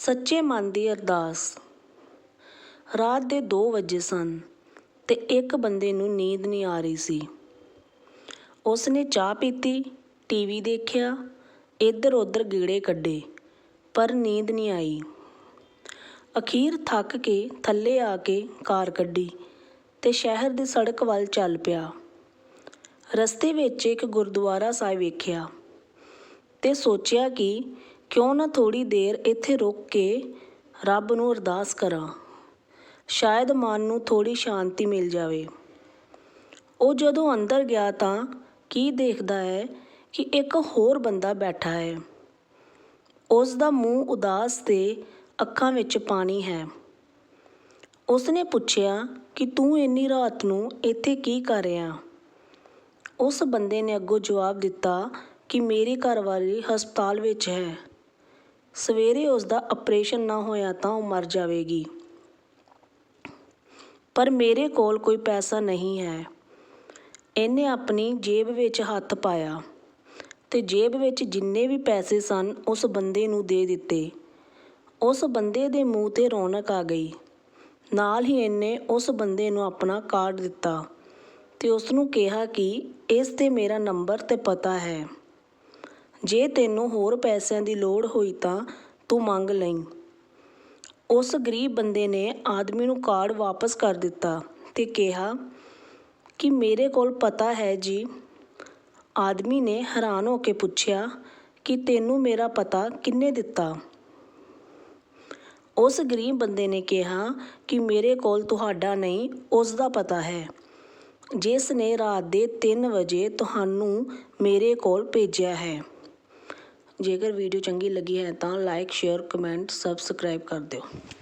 ਸੱਚੇ ਮਨ ਦੀ ਅਰਦਾਸ। ਰਾਤ ਦੇ 2 ਵਜੇ ਸਨ ਤੇ ਇੱਕ ਬੰਦੇ ਨੂੰ ਨੀਂਦ ਨਹੀਂ ਆ ਰਹੀ ਸੀ। ਉਸ ਨੇ ਚਾਹ ਪੀਤੀ, ਟੀਵੀ ਦੇਖਿਆ ਇੱਧਰ ਉੱਧਰ ਗੇੜੇ ਕੱਢੇ, ਪਰ ਨੀਂਦ ਨਹੀਂ ਆਈ। ਅਖੀਰ ਥੱਕ ਕੇ ਥੱਲੇ ਆ ਕੇ ਕਾਰ ਕੱਢੀ ਤੇ ਸ਼ਹਿਰ ਦੀ ਸੜਕ ਵੱਲ ਚੱਲ ਪਿਆ। ਰਸਤੇ ਵਿੱਚ ਇੱਕ ਗੁਰਦੁਆਰਾ ਸਾਹਿਬ ਵੇਖਿਆ ਤੇ ਸੋਚਿਆ ਕਿ ਕਿਉਂ ਨਾ ਥੋੜ੍ਹੀ ਦੇਰ ਇੱਥੇ ਰੁਕ ਕੇ ਰੱਬ ਨੂੰ ਅਰਦਾਸ ਕਰਾਂ? ਸ਼ਾਇਦ ਮਨ ਨੂੰ ਥੋੜ੍ਹੀ ਸ਼ਾਂਤੀ ਮਿਲ ਜਾਵੇ। ਉਹ ਜਦੋਂ ਅੰਦਰ ਗਿਆ ਤਾਂ ਕੀ ਦੇਖਦਾ ਹੈ ਕਿ ਇੱਕ ਹੋਰ ਬੰਦਾ ਬੈਠਾ ਹੈ। ਉਸ ਦਾ ਮੂੰਹ ਉਦਾਸ ਤੇ ਅੱਖਾਂ ਵਿੱਚ ਪਾਣੀ ਹੈ। ਉਸ ਨੇ ਪੁੱਛਿਆ ਕਿ ਤੂੰ ਇੰਨੀ ਰਾਤ ਨੂੰ ਇੱਥੇ ਕੀ ਕਰ ਰਿਹਾ? ਉਸ ਬੰਦੇ ਨੇ ਅੱਗੋਂ ਜਵਾਬ ਦਿੱਤਾ ਕਿ ਮੇਰੀ ਘਰਵਾਲੀ ਹਸਪਤਾਲ ਵਿੱਚ ਹੈ। ਸਵੇਰੇ ਉਸਦਾ ਆਪਰੇਸ਼ਨ ਨਾ ਹੋਇਆ ਤਾਂ ਉਹ ਮਰ ਜਾਵੇਗੀ। ਪਰ ਮੇਰੇ ਕੋਲ ਕੋਈ ਪੈਸਾ ਨਹੀਂ ਹੈ। ਇਹਨੇ ਆਪਣੀ ਜੇਬ ਵਿੱਚ ਹੱਥ ਪਾਇਆ ਅਤੇ ਜੇਬ ਵਿੱਚ ਜਿੰਨੇ ਵੀ ਪੈਸੇ ਸਨ, ਉਸ ਬੰਦੇ ਨੂੰ ਦੇ ਦਿੱਤੇ। ਉਸ ਬੰਦੇ ਦੇ ਮੂੰਹ ਤੇ ਰੌਣਕ ਆ ਗਈ। ਨਾਲ ਹੀ ਇਹਨੇ ਉਸ ਬੰਦੇ ਨੂੰ ਆਪਣਾ ਕਾਰਡ ਦਿੱਤਾ ਅਤੇ ਉਸ ਨੂੰ ਕਿਹਾ ਕਿ ਇਸ ਤੇ ਮੇਰਾ ਨੰਬਰ ਅਤੇ ਪਤਾ ਹੈ। ਜੇ ਤੈਨੂੰ ਹੋਰ ਪੈਸਿਆਂ ਦੀ ਲੋੜ ਹੋਈ ਤਾਂ ਤੂੰ ਮੰਗ ਲਈ। ਉਸ ਗਰੀਬ ਬੰਦੇ ਨੇ ਆਦਮੀ ਨੂੰ ਕਾਰਡ ਵਾਪਸ ਕਰ ਦਿੱਤਾ ਅਤੇ ਕਿਹਾ ਕਿ ਮੇਰੇ ਕੋਲ ਪਤਾ ਹੈ ਜੀ। ਆਦਮੀ ਨੇ ਹੈਰਾਨ ਹੋ ਕੇ ਪੁੱਛਿਆ ਕਿ ਤੈਨੂੰ ਮੇਰਾ ਪਤਾ ਕਿੰਨੇ ਦਿੱਤਾ। ਉਸ ਗਰੀਬ ਬੰਦੇ ਨੇ ਕਿਹਾ ਕਿ ਮੇਰੇ ਕੋਲ ਤੁਹਾਡਾ ਨਹੀਂ, ਉਸ ਦਾ ਪਤਾ ਹੈ। ਜਿਸ ਨੇ ਰਾਤ ਦੇ 3 ਵਜੇ ਤੁਹਾਨੂੰ ਮੇਰੇ ਕੋਲ ਭੇਜਿਆ ਹੈ। ਜੇਕਰ ਵੀਡੀਓ ਚੰਗੀ ਲੱਗੀ ਹੈ ਤਾਂ ਲਾਈਕ ਸ਼ੇਅਰ ਕਮੈਂਟ ਸਬਸਕ੍ਰਾਈਬ ਕਰ ਦਿਓ।